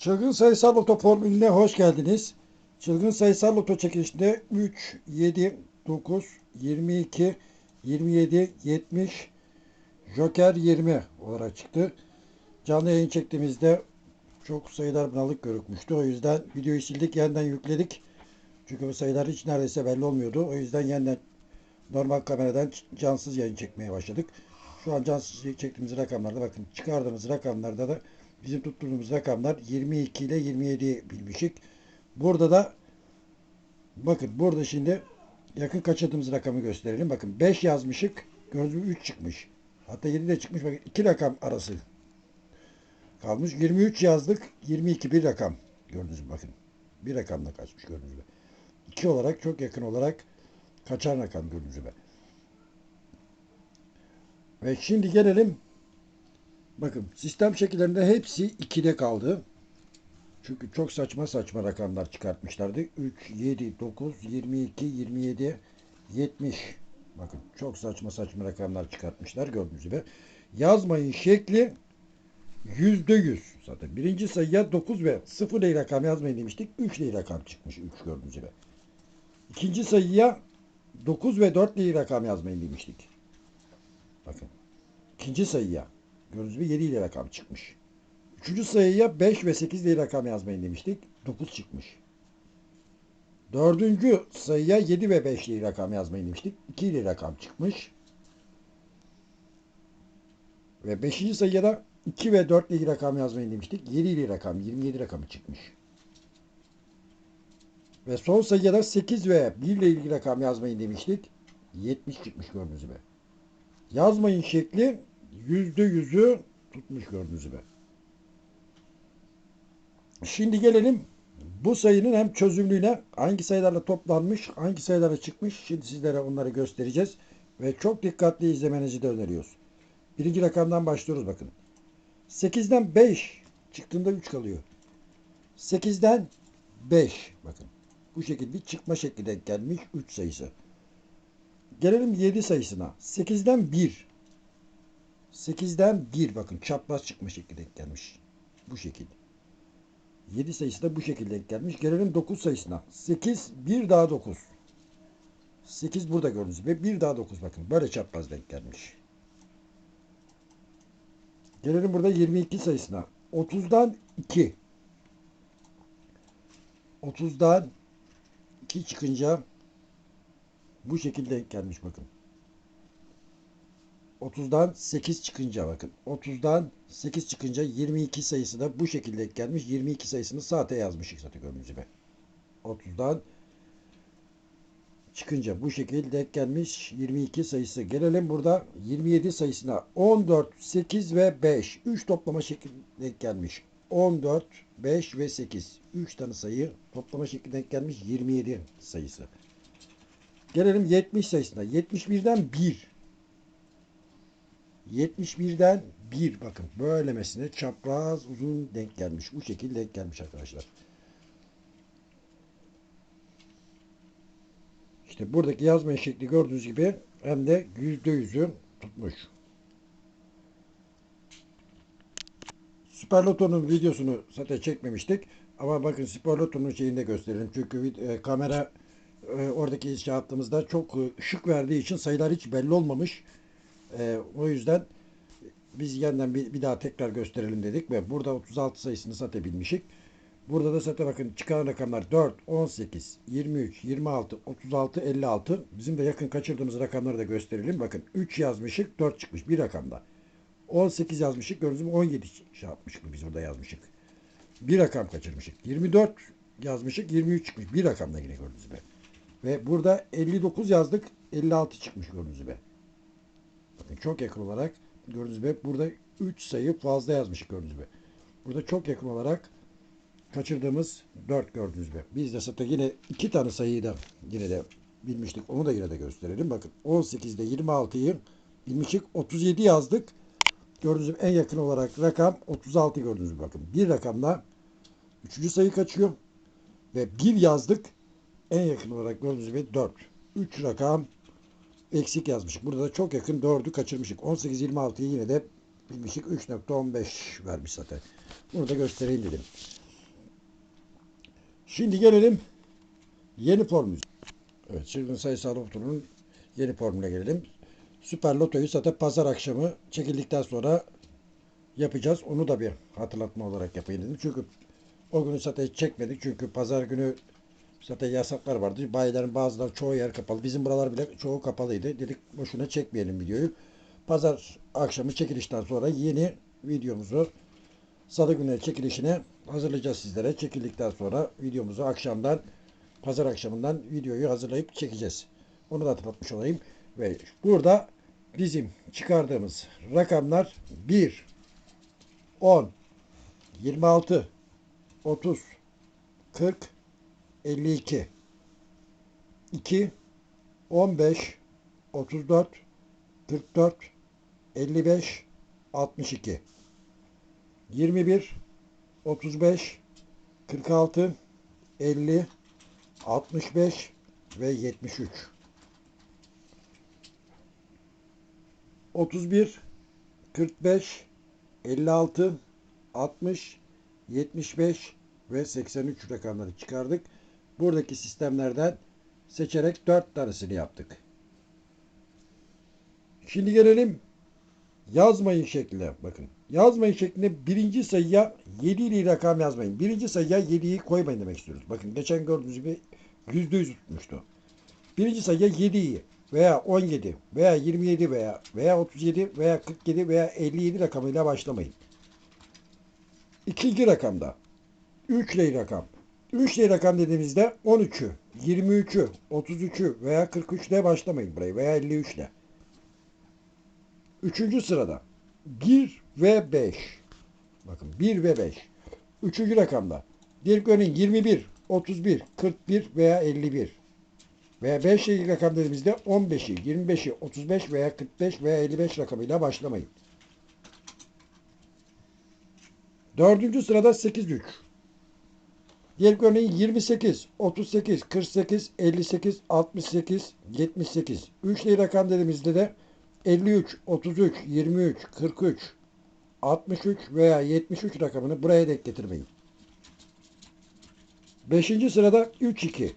Çılgın sayısal loto formülüne hoş geldiniz. Çılgın sayısal loto çekilişinde 3, 7, 9, 22, 27, 70, Joker 20 olarak çıktı. Canlı yayın çektiğimizde çok sayılar bunalık görükmüştü. O yüzden videoyu sildik, yeniden yükledik. Çünkü bu sayılar hiç neredeyse belli olmuyordu. O yüzden yeniden normal kameradan cansız yayın çekmeye başladık. Şu an cansız çektiğimiz rakamlarda bakın çıkardığımız rakamlarda da bizim tutturduğumuz rakamlar 22 ile 27 bilmişik. Burada da bakın burada şimdi yakın kaçırdığımız rakamı gösterelim. Bakın 5 yazmışık. Gördüğünüz gibi 3 çıkmış. Hatta 7 de çıkmış. Bakın 2 rakam arası kalmış. 23 yazdık. 22 bir rakam. Gördünüz mü bakın. Bir rakamla kaçmış gördüğünüz gibi. 2 olarak çok yakın olarak kaçan rakam gördüğünüz gibi. Ve şimdi gelelim Bakın sistem şekillerinde hepsi 2'de kaldı. Çünkü çok saçma saçma rakamlar çıkartmışlardı. 3, 7, 9, 22, 27, 70. Bakın çok saçma saçma rakamlar çıkartmışlar gördüğünüz gibi. Yazmayın şekli yüzde yüz zaten. Birinci sayıya 9 ve 0 ile rakam yazmayın demiştik. 3 ile rakam çıkmış. 3 gördüğünüz gibi. İkinci sayıya 9 ve 4 ile rakam yazmayın demiştik. Bakın. İkinci sayıya. Gördüğünüz gibi 7 ile rakam çıkmış. Üçüncü sayıya 5 ve 8 ile rakam yazmayın demiştik. 9 çıkmış. Dördüncü sayıya 7 ve 5 ile rakam yazmayın demiştik. 2 ile rakam çıkmış. Ve beşinci sayıya da 2 ve 4 ile rakam yazmayın demiştik. 7 ile rakam 27 rakamı çıkmış. Ve son sayıya da 8 ve 1 ile ilgili rakam yazmayın demiştik. 70 çıkmış gördüğünüz gibi. Yazmayın şekli yüzde yüzü tutmuş gördüğünüz gibi. Şimdi gelelim bu sayının hem çözümlüğüne hangi sayılarla toplanmış, hangi sayılarla çıkmış. Şimdi sizlere onları göstereceğiz. Ve çok dikkatli izlemenizi de öneriyoruz. Birinci rakamdan başlıyoruz bakın. 8'den 5 çıktığında 3 kalıyor. 8'den 5 bakın. Bu şekilde bir çıkma şekli denk gelmiş 3 sayısı. Gelelim 7 sayısına. 8'den 1 8'den 1 bakın çapraz çıkma şekli denk gelmiş. Bu şekilde. 7 sayısı da bu şekilde gelmiş. Gelelim 9 sayısına. 8 1 daha 9. 8 burada gördüğünüz gibi. 1 daha 9 bakın. Böyle çapraz denk gelmiş. Gelelim burada 22 sayısına. 30'dan 2. 30'dan 2 çıkınca bu şekilde gelmiş bakın. 30'dan 8 çıkınca bakın. 30'dan 8 çıkınca 22 sayısı da bu şekilde gelmiş. 22 sayısını saate yazmışız zaten gördüğünüz gibi. 30'dan çıkınca bu şekilde gelmiş 22 sayısı. Gelelim burada 27 sayısına 14, 8 ve 5. 3 toplama şekli denk gelmiş. 14, 5 ve 8. 3 tane sayı toplama şekli denk gelmiş 27 sayısı. Gelelim 70 sayısına. 71'den 1. 71'den 1 bakın böylemesine çapraz uzun denk gelmiş. Bu şekilde denk gelmiş arkadaşlar. İşte buradaki yazma şekli gördüğünüz gibi hem de %100'ü tutmuş. Süper Loto'nun videosunu zaten çekmemiştik. Ama bakın Süper Loto'nun şeyini de gösterelim. Çünkü e, kamera e, oradaki şey yaptığımızda çok e, ışık verdiği için sayılar hiç belli olmamış. E, o yüzden biz yeniden bir, bir daha tekrar gösterelim dedik ve burada 36 sayısını satabilmişik. Burada da zaten bakın çıkan rakamlar 4, 18, 23, 26, 36, 56. Bizim de yakın kaçırdığımız rakamları da gösterelim. Bakın 3 yazmışık 4 çıkmış bir rakamda. 18 yazmışık gördüğünüz gibi 17 şey yapmışık biz burada yazmışık. Bir rakam kaçırmışık. 24 yazmışık 23 çıkmış. Bir rakamda yine gördüğünüz gibi. Ve burada 59 yazdık 56 çıkmış gördüğünüz gibi. Bakın çok yakın olarak gördüğünüz gibi burada 3 sayı fazla yazmış gördüğünüz gibi. Burada çok yakın olarak kaçırdığımız 4 gördüğünüz gibi. Biz de zaten yine 2 tane sayıyı da yine de bilmiştik. Onu da yine de gösterelim. Bakın 18'de 26'yı bilmiştik. 37 yazdık. Gördüğünüz gibi en yakın olarak rakam 36 gördüğünüz gibi bakın. Bir rakamla 3. sayı kaçıyor. Ve 1 yazdık. En yakın olarak gördüğünüz gibi 4. 3 rakam eksik yazmışık. Burada da çok yakın 4'ü kaçırmışık. 18-26'yı yine de bilmişik 3.15 vermiş zaten. Bunu da göstereyim dedim. Şimdi gelelim yeni formümüz. Evet, çılgın sayısal lotonun yeni formüle gelelim. Süper Loto'yu zaten pazar akşamı çekildikten sonra yapacağız. Onu da bir hatırlatma olarak yapayım dedim. Çünkü o günü zaten hiç çekmedik. Çünkü pazar günü zaten yasaklar vardı. Bayilerin bazıları çoğu yer kapalı. Bizim buralar bile çoğu kapalıydı. Dedik boşuna çekmeyelim videoyu. Pazar akşamı çekilişten sonra yeni videomuzu Salı günü çekilişine hazırlayacağız sizlere. Çekildikten sonra videomuzu akşamdan pazar akşamından videoyu hazırlayıp çekeceğiz. Onu da hatırlatmış olayım. Ve burada bizim çıkardığımız rakamlar 1, 10, 26, 30, 40, 52, 2, 15, 34, 44, 55, 62, 21, 35, 46, 50, 65 ve 73. 31, 45, 56, 60, 75 ve 83 rakamları çıkardık. Buradaki sistemlerden seçerek 4 tanesini yaptık. Şimdi gelelim yazmayın şekline. Bakın yazmayın şeklinde birinci sayıya 7 ile rakam yazmayın. Birinci sayıya 7'yi koymayın demek istiyoruz. Bakın geçen gördüğünüz gibi %100 tutmuştu. Birinci sayıya 7'yi veya 17 veya 27 veya veya 37 veya 47 veya 57 rakamıyla başlamayın. İkinci rakamda 3 ile rakam. 3 ile rakam dediğimizde 13'ü, 23'ü, 33'ü veya 43 ile başlamayın burayı veya 53 ile. Üçüncü sırada 1 ve 5. Bakın 1 ve 5. Üçüncü rakamda. Diyelim ki örneğin 21, 31, 41 veya 51. Veya 5 ile ilgili rakam dediğimizde 15'i, 25'i, 35 veya 45 veya 55 rakamıyla başlamayın. Dördüncü sırada 8 3. Ki örneğin 28, 38, 48, 58, 68, 78. 3 ile rakam dediğimizde de 53, 33, 23, 43, 63 veya 73 rakamını buraya denk getirmeyin. Beşinci sırada 3, 2.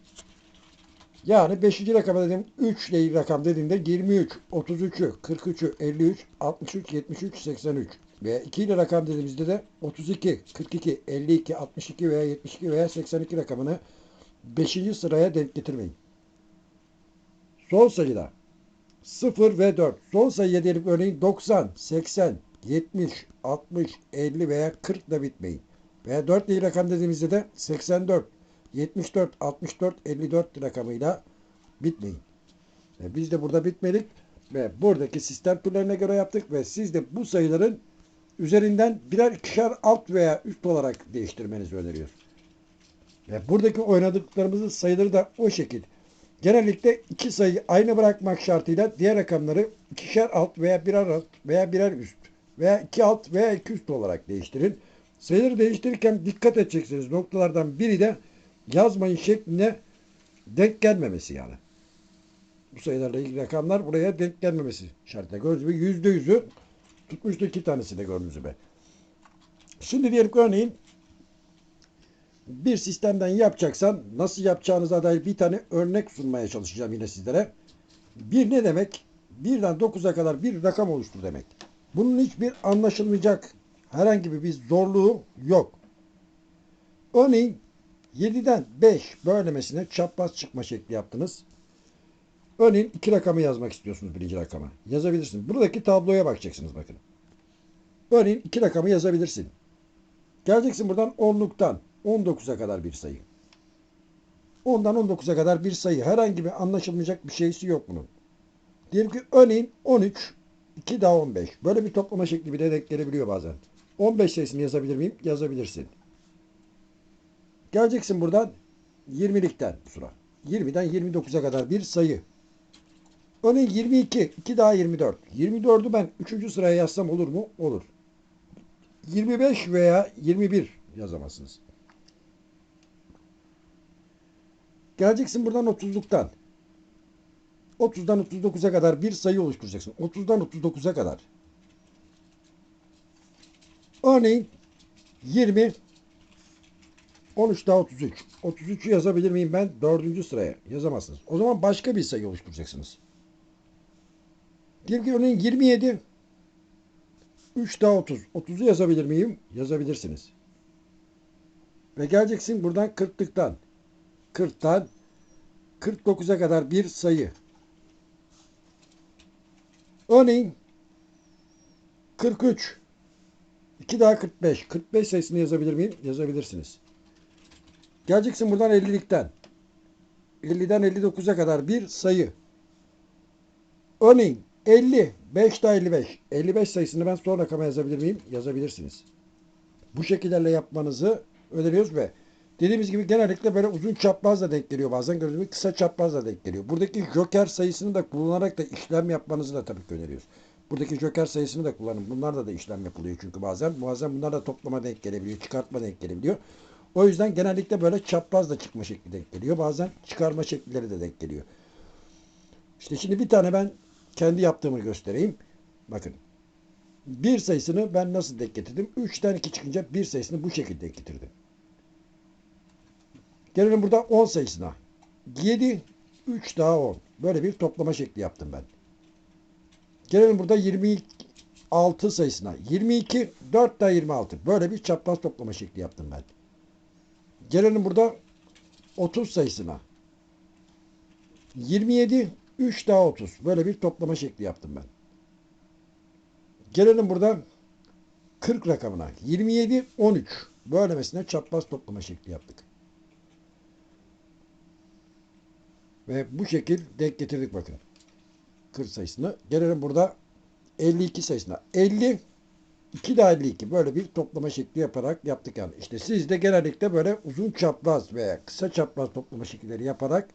Yani 5. rakam dediğim 3 ile rakam dediğimde 23, 33'ü, 43'ü, 53, 63, 73, 83 ve 2 ile rakam dediğimizde de 32, 42, 52, 62 veya 72 veya 82 rakamını 5. sıraya denk getirmeyin. Son sayıda 0 ve 4. Son sayıya diyelim örneğin 90, 80, 70, 60, 50 veya 40 ile bitmeyin. Veya 4 ile rakam dediğimizde de 84, 74, 64, 54 rakamıyla bitmeyin. Biz de burada bitmedik ve buradaki sistem türlerine göre yaptık ve siz de bu sayıların üzerinden birer ikişer alt veya üst olarak değiştirmenizi öneriyoruz. Ve buradaki oynadıklarımızın sayıları da o şekil. Genellikle iki sayı aynı bırakmak şartıyla diğer rakamları ikişer alt veya birer alt veya birer üst veya iki alt veya iki üst olarak değiştirin. Sayıları değiştirirken dikkat edeceksiniz. Noktalardan biri de yazmayın şekline denk gelmemesi yani. Bu sayılarla ilgili rakamlar buraya denk gelmemesi şartıyla. Gördüğünüz gibi yüzde yüzü tutmuştu iki tanesi de gördüğünüz gibi. Şimdi diyelim ki örneğin bir sistemden yapacaksan nasıl yapacağınıza dair bir tane örnek sunmaya çalışacağım yine sizlere. Bir ne demek? Birden 9'a kadar bir rakam oluştur demek. Bunun hiçbir anlaşılmayacak herhangi bir zorluğu yok. Örneğin 7'den 5 bölmesine çapraz çıkma şekli yaptınız. Örneğin iki rakamı yazmak istiyorsunuz birinci rakamı. Yazabilirsiniz. Buradaki tabloya bakacaksınız bakın. Örneğin iki rakamı yazabilirsin. Geleceksin buradan onluktan 19'a kadar bir sayı. 10'dan 19'a kadar bir sayı. Herhangi bir anlaşılmayacak bir şeysi yok bunun. Diyelim ki örneğin 13, 2 daha 15. Böyle bir toplama şekli bile denk gelebiliyor bazen. 15 sayısını yazabilir miyim? Yazabilirsin. Geleceksin buradan 20'likten sıra. 20'den 29'a kadar bir sayı. Örneğin 22, 2 daha 24. 24'ü ben 3. sıraya yazsam olur mu? Olur. 25 veya 21 yazamazsınız. Geleceksin buradan 30'luktan. 30'dan 39'a kadar bir sayı oluşturacaksın. 30'dan 39'a kadar. Örneğin 20 13 daha 33. 33'ü yazabilir miyim ben? Dördüncü sıraya. Yazamazsınız. O zaman başka bir sayı oluşturacaksınız. Diyelim ki örneğin 27. 3 daha 30. 30'u yazabilir miyim? Yazabilirsiniz. Ve geleceksin buradan 40'lıktan. 40'tan 49'a kadar bir sayı. Örneğin 43. 2 daha 45. 45 sayısını yazabilir miyim? Yazabilirsiniz. Geleceksin buradan 50'likten. 50'den 59'a kadar bir sayı. Örneğin 50. 5 daha 55. 55 sayısını ben son rakama yazabilir miyim? Yazabilirsiniz. Bu şekillerle yapmanızı öneriyoruz ve dediğimiz gibi genellikle böyle uzun çaprazla denk geliyor. Bazen gördüğünüz gibi kısa çaprazla denk geliyor. Buradaki joker sayısını da kullanarak da işlem yapmanızı da tabii ki öneriyoruz. Buradaki joker sayısını da kullanın. Bunlarla da işlem yapılıyor çünkü bazen. Bazen bunlar da toplama denk gelebiliyor, çıkartma denk gelebiliyor. O yüzden genellikle böyle çaprazla çıkma şekli denk geliyor. Bazen çıkarma şekilleri de denk geliyor. İşte şimdi bir tane ben kendi yaptığımı göstereyim. Bakın. Bir sayısını ben nasıl denk getirdim? 3'ten 2 çıkınca bir sayısını bu şekilde denk getirdim. Gelelim burada 10 sayısına. 7, 3 daha 10. Böyle bir toplama şekli yaptım ben. Gelelim burada 26 sayısına. 22, 4 daha 26. Böyle bir çapraz toplama şekli yaptım ben. Gelelim burada 30 sayısına. 27, 3 daha 30. Böyle bir toplama şekli yaptım ben. Gelelim burada 40 rakamına. 27, 13. Böylemesine çapraz toplama şekli yaptık. Ve bu şekil denk getirdik bakın. 40 sayısını. Gelelim burada 52 sayısına. 50 2 daha 52 böyle bir toplama şekli yaparak yaptık yani. İşte siz de genellikle böyle uzun çapraz veya kısa çapraz toplama şekilleri yaparak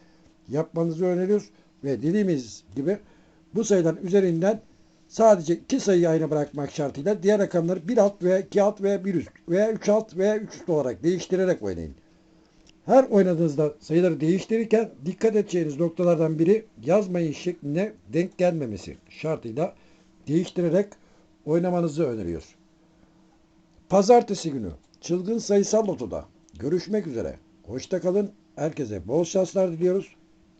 yapmanızı öneriyoruz. Ve dediğimiz gibi bu sayıların üzerinden sadece iki sayıyı aynı bırakmak şartıyla diğer rakamları bir alt veya iki alt veya bir üst veya üç alt veya üç üst olarak değiştirerek oynayın. Her oynadığınızda sayıları değiştirirken dikkat edeceğiniz noktalardan biri yazmayın şekline denk gelmemesi şartıyla değiştirerek oynamanızı öneriyoruz. Pazartesi günü çılgın sayısal lotoda görüşmek üzere. Hoşça kalın. Herkese bol şanslar diliyoruz.